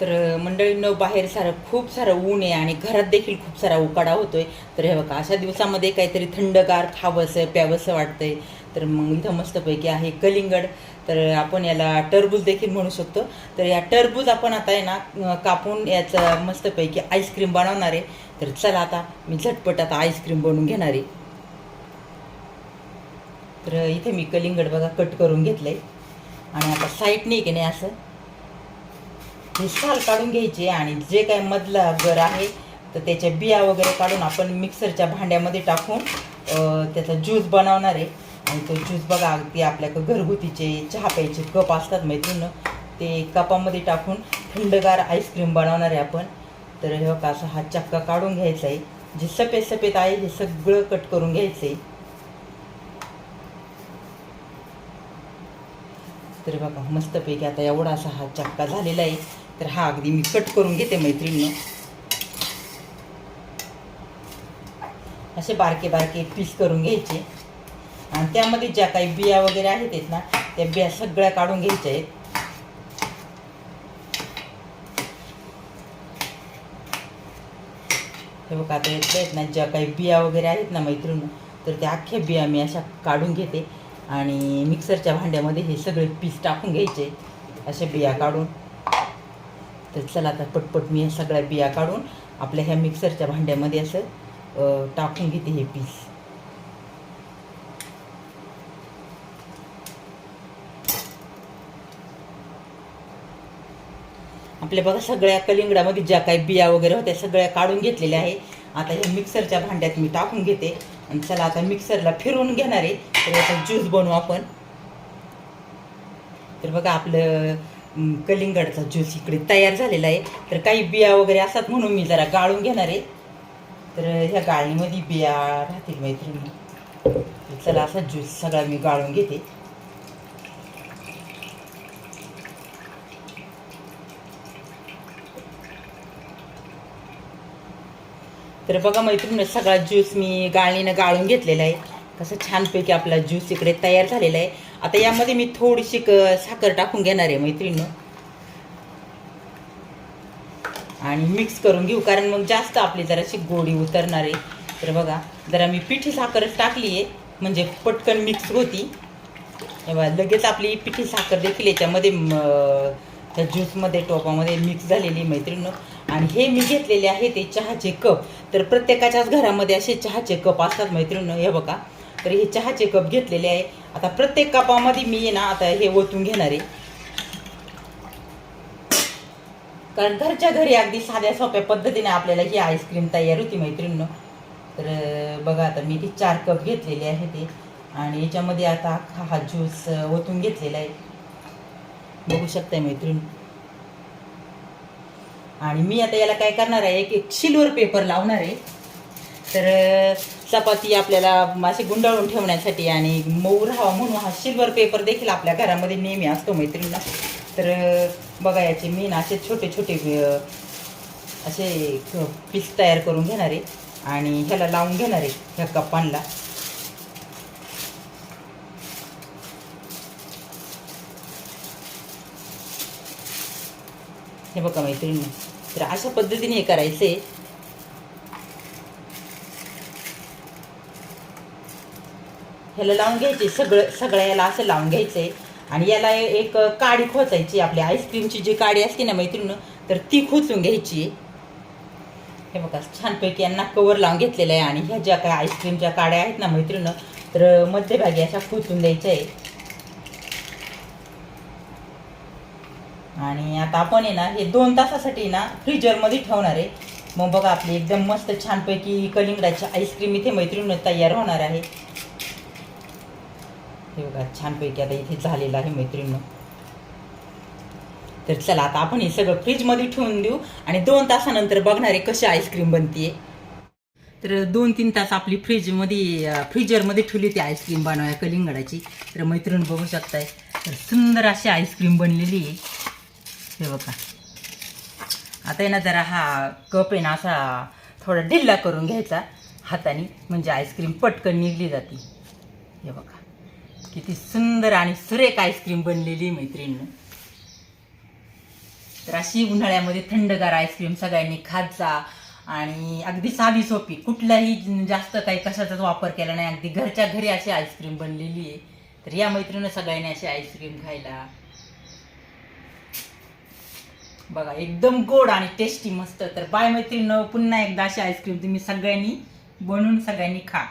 तर मंडळींनो बाहेर सारं खूप सारं ऊन आहे आणि घरात देखील खूप सारा उकाडा होतोय. तर हे बघा अशा दिवसामध्ये काहीतरी थंडगार खावंसं प्यावंसं वाटतंय. तर मग इथं मस्तपैकी आहे कलिंगड. तर आपण याला टरबूज देखील म्हणू शकतो. तर या टरबूज आपण आता आहे ना कापून याचं मस्तपैकी आईस्क्रीम बनवणार आहे. तर चला आता मी झटपट आता आईस्क्रीम बनवून घेणार आहे. तर इथे मी कलिंगड बघा कट करून घेतलं आहे आणि आता साईडने की नाही असं? हे साल काढून घ्यायचे आणि जे काय मधला गर आहे तर त्याच्या बिया वगैरे काढून आपण मिक्सरच्या भांड्यामध्ये टाकून त्याचा ज्यूस बनवणार आहे. आणि तो ज्यूस बघा अगदी आपल्याकडे घरगुतीचे चहा प्यायचे कप असतात मैत्रीण ते कपामध्ये टाकून थंडगार आईस्क्रीम बनवणार आहे आपण. तर हे बघा असं हा चक्का काढून घ्यायचा आहे. जे सफेद सफेद आहे हे सगळं कट करून घ्यायचं आहे. तर बघा मस्तपैकी आता एवढा असा हा चक्का झालेला आहे. तर हा अगदी मी कट करून घेते मैत्रिणीनं. असे बारके बारके पीस करून घ्यायचे. आणि त्यामध्ये ज्या काही बिया वगैरे आहेत ना त्या बिया सगळ्या काढून घ्यायच्या आहेत. हे बघा आता यातल्या आहेत ना ज्या काही बिया वगैरे आहेत ना मैत्रिणी तर त्या अख्ख्या बिया मी अशा काढून घेते. आणि मिक्सरच्या भांड्यामध्ये हे सगळे पीस टाकून घ्यायचे. अशा बिया काढून. तर चला आता पटपट मी ह्या सगळ्या बिया काढून आपल्या ह्या मिक्सरच्या भांड्यामध्ये असं टाकून घेते हे पीस. आपल्या बघा सगळ्या कलिंगडामध्ये ज्या काही बिया वगैरे होत्या सगळ्या काढून घेतलेल्या आहे. आता हे मिक्सरच्या भांड्यात मी टाकून घेते. आणि चला आता मिक्सरला फिरवून घेणार आहे. तर आता ज्यूस बनवू आपण. तर बघा आपलं कलिंगडचा ज्यूस इकडे तयार झालेला आहे. तर काही बिया वगैरे असतात म्हणून मी जरा गाळून घेणार आहे. तर ह्या गाळणीमध्ये बिया राहतील मैत्रिणी. चला असा ज्यूस सगळा मी गाळून घेते. तर बघा मैत्रिणी सगळा ज्यूस मी गाळणीनं गाळून घेतलेला आहे. असं छानपैकी आपला ज्यूस इकडे तयार झालेला आहे. आता यामध्ये मी थोडीशी क साखर टाकून घेणार आहे मैत्रिणीनं. आणि मिक्स करून घेऊ कारण मग जास्त आपली जराशी गोडी उतरणार आहे. तर बघा जरा मी पिठी साखरच टाकली आहे म्हणजे पटकन मिक्स होती. तेव्हा लगेच आपली पिठी साखर देखील याच्यामध्ये त्या ज्यूसमध्ये टोपामध्ये मिक्स झालेली मैत्रिणीनं. आणि हे मी घेतलेले आहे ते चहाचे कप तर प्रत्येकाच्याच घरामध्ये असे चहाचे कप असतात मैत्रिणीनं हे बघा. तर हे चहाचे कप घेतलेले आहे. आता प्रत्येक कपामध्ये मी ना आता हे ओतून घेणार आहे. कारण घरच्या घरी अगदी साध्या सोप्या पद्धतीने आपल्याला ही आईस्क्रीम तयार होती मैत्रिणीनं. तर बघा आता मी ती चार कप घेतलेले आहे ते. आणि याच्यामध्ये आता हा ज्यूस ओतून घेतलेला आहे. बघू शकताय मैत्रीण. आणि मी आता याला काय करणार आहे? एक एक सिल्वर पेपर लावणार आहे. तर चपाती आपल्याला अशी गुंडाळून ठेवण्यासाठी आणि मऊ राहावा म्हणून हा सिल्वर पेपर देखील आपल्या घरामध्ये नेहमी असतो मैत्रिणीला. तर बघा याचे मी ना असे छोटे छोटे असे पीस तयार करून घेणार आहे आणि ह्याला लावून घेणार आहे ह्या कप्पांना हे बघा मैत्रिणी. तर अशा पद्धतीने हे करायचं. आहे ह्याला लावून घ्यायचे. सगळं सगळं याला असं लावून घ्यायचं आहे आणि याला एक काडी खोचायची आपली आईस्क्रीमची जी काडी असते ना मैत्रिणी तर ती खोचून घ्यायची. हे बघा छानपैकी यांना कवर लावून घेतलेलं आहे. आणि ह्या ज्या काय आईस्क्रीमच्या काड्या आहेत ना मैत्रिणी तर मध्यभागी अशा खोचून द्यायच्या आहे आणि आता आपण आहे ना हे दोन तासासाठी ना फ्रीजरमध्ये ठेवणार आहे. मग बघा आपली एकदम मस्त छानपैकी कलिंगडाची आईस्क्रीम इथे मैत्रिणी तयार होणार आहे. हे बघा छानपैकी आता इथे झालेलं आहे मैत्रिणी. तर चला आता आपण हे सगळं फ्रीजमध्ये ठेवून देऊ आणि दोन तासानंतर बघणार आहे कशी आईस्क्रीम बनतीये. तर दोन तीन तास आपली फ्रीजमध्ये फ्रीजरमध्ये ठेवली होती आईस्क्रीम बनवाया कलिंगडाची. तर मैत्रीण बघू शकताय. तर सुंदर अशी आईस्क्रीम बनलेली आहे. हे बघा. आता आहे ना जरा हा कप आहे ना असा थोडा ढिल्ला करून घ्यायचा हाताने. म्हणजे आईस्क्रीम पटकन निघली जाते. हे बघा. किती सुंदर आणि सुरेख आईस्क्रीम बनलेली आहे मैत्रिणीनं. तर अशी उन्हाळ्यामध्ये थंडगार आईस्क्रीम सगळ्यांनी खात जा आणि अगदी साधी सोपी कुठलाही जास्त काही कशाचाच वापर केला नाही. अगदी घरच्या घरी अशी आईस्क्रीम बनलेली आहे. तर या मैत्रिणी सगळ्यांनी अशी आईस्क्रीम खायला. बघा एकदम गोड आणि टेस्टी मस्त. तर बाय मैत्रीण पुन्हा एकदा अशी आईस्क्रीम तुम्ही सगळ्यांनी बनवून सगळ्यांनी खा.